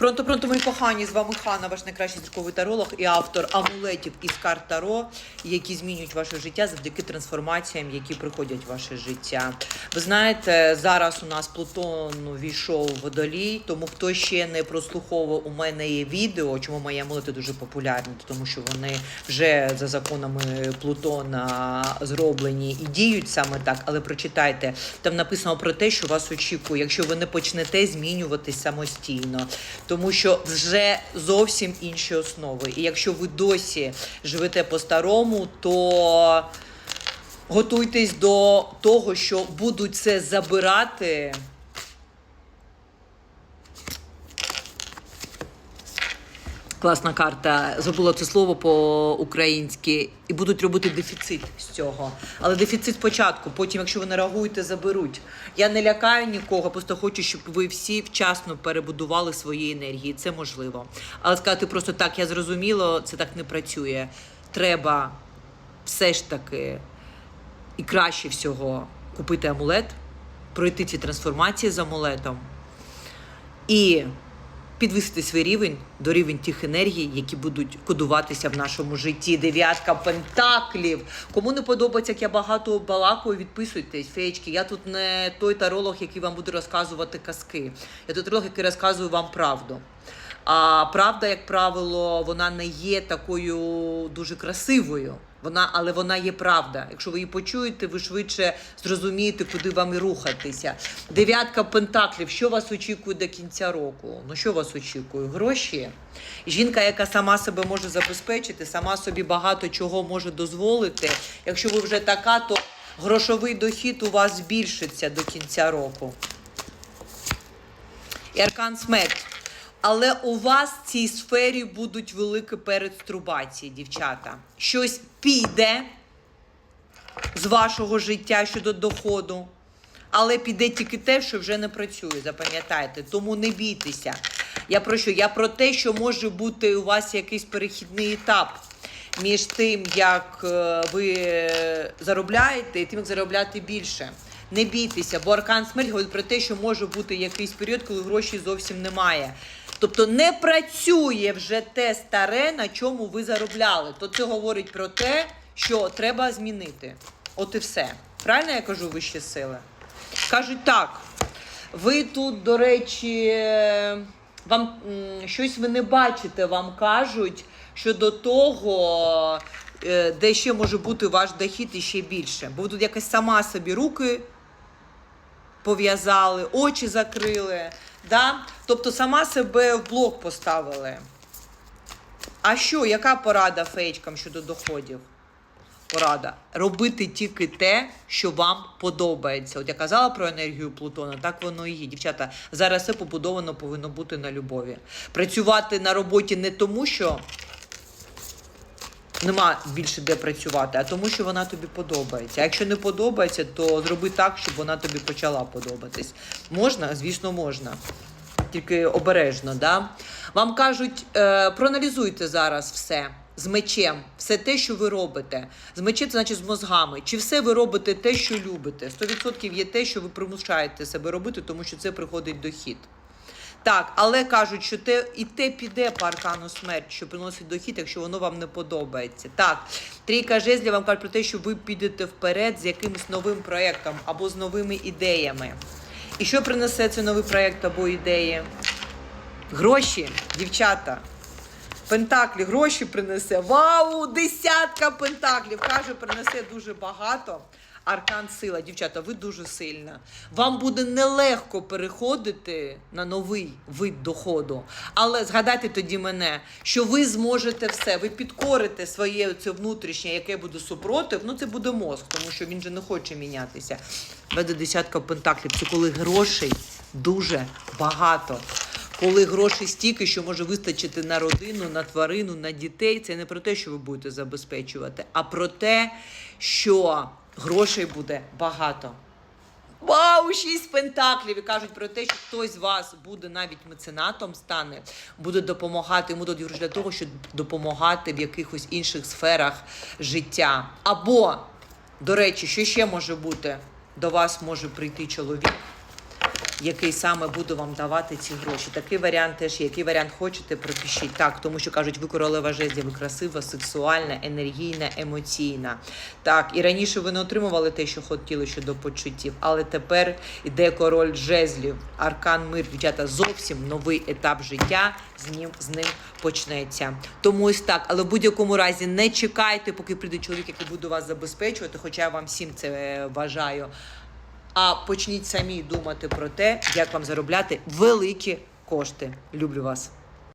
Пронто, пронто, мої кохані, з вами Хана, ваш найкращий зірковий таролог і автор амулетів із карт Таро, які змінюють ваше життя завдяки трансформаціям, які приходять в ваше життя. Ви знаєте, зараз у нас Плутон війшов в водолій, тому хто ще не прослуховував, у мене є відео, чому мої амулети дуже популярні, тому що вони вже за законами Плутона зроблені і діють саме так. Але прочитайте, там написано про те, що вас очікує, якщо ви не почнете змінюватись самостійно, тому що вже зовсім інші основи. І якщо ви досі живете по-старому, то готуйтесь до того, що будуть це забирати. Класна карта. Забула це слово по-українськи. І будуть робити дефіцит з цього. Але дефіцит спочатку, потім, якщо ви не реагуєте, заберуть. Я не лякаю нікого, просто хочу, щоб ви всі вчасно перебудували свої енергії. Це можливо. Але сказати просто так, я зрозуміло, це так не працює. Треба все ж таки і краще всього купити амулет, пройти ці трансформації з амулетом і підвисити свій рівень до рівень тих енергій, які будуть кодуватися в нашому житті. Дев'ятка пентаклів. Кому не подобається, як я багато балакую, відписуйтесь, феєчки. Я тут не той таролог, який вам буде розказувати казки. Я тут таролог, який розказує вам правду. А правда, як правило, вона не є такою дуже красивою. Вона, але вона є правда. Якщо ви її почуєте, ви швидше зрозумієте, куди вам і рухатися. Дев'ятка пентаклів. Що вас очікує до кінця року? Ну що вас очікує? Гроші. Жінка, яка сама себе може забезпечити, сама собі багато чого може дозволити. Якщо ви вже така, то грошовий дохід у вас збільшиться до кінця року. І аркан смерть. Але у вас в цій сфері будуть великі переструбації, дівчата. Щось піде з вашого життя щодо доходу, але піде тільки те, що вже не працює, запам'ятайте. Тому не бійтеся. Я про що? Я про те, що може бути у вас якийсь перехідний етап між тим, як е, ви заробляєте, і тим, як заробляти більше. Не бійтеся, бо аркан смерть говорить про те, що може бути якийсь період, коли грошей зовсім немає. Тобто не працює вже те старе, на чому ви заробляли. То це говорить про те, що треба змінити. От і все. Правильно я кажу вищі сили? Кажуть так. Ви тут, до речі, вам щось ви не бачите, вам кажуть щодо того, е, де ще може бути ваш дохід і ще більше. Бо ви тут якось сама собі руки пов'язали, очі закрили. Да? Тобто сама себе в блок поставили. А що, яка порада феєчкам щодо доходів? Порада. Робити тільки те, що вам подобається. От я казала про енергію Плутона, так воно і є. Дівчата, зараз все побудовано повинно бути на любові. Працювати на роботі не тому, що нема більше де працювати, а тому, що вона тобі подобається. А якщо не подобається, то зроби так, щоб вона тобі почала подобатись. Можна? Звісно, можна. Тільки обережно, да? Вам кажуть, е, проаналізуйте зараз все з мечем, все те, що ви робите. З мечем, це значить з мозгами. Чи все ви робите те, що любите? 100% є те, що ви примушаєте себе робити, тому що це приходить дохід. Так, але кажуть, що те і те піде по аркану смерть, що приносить дохід, якщо воно вам не подобається. Так, трійка жезлів вам кажуть про те, що ви підете вперед з якимось новим проєктом або з новими ідеями. І що принесе цей новий проєкт або ідеї? Гроші, дівчата. Пентаклі гроші принесе. Вау! Десятка пентаклів! Каже, принесе дуже багато. Аркан сила, дівчата, ви дуже сильна. Вам буде нелегко переходити на новий вид доходу. Але згадайте тоді мене, що ви зможете все. Ви підкорите своє це внутрішнє, яке буде супротив. Ну це буде мозк, тому що він же не хоче мінятися. Веде десятка пентаклів. Це коли грошей дуже багато. Коли грошей стільки, що може вистачити на родину, на тварину, на дітей, це не про те, що ви будете забезпечувати, а про те, що грошей буде багато. Вау, шість пентаклів! І кажуть про те, що хтось з вас буде навіть меценатом стане, буде допомагати, йому для того, щоб допомагати в якихось інших сферах життя. Або, до речі, що ще може бути? До вас може прийти чоловік який саме буде вам давати ці гроші. Такий варіант теж, є. який варіант хочете, пропишіть. Так, тому що кажуть, ви королева жезлів, ви красива, сексуальна, енергійна, емоційна. Так, і раніше ви не отримували те, що хотіли щодо почуттів, але тепер іде король жезлів, аркан мир, дівчата, зовсім новий етап життя з ним, з ним почнеться. Тому ось так, але в будь-якому разі не чекайте, поки прийде чоловік, який буде вас забезпечувати, хоча я вам всім це е, бажаю. А почніть самі думати про те, як вам заробляти великі кошти. Люблю вас.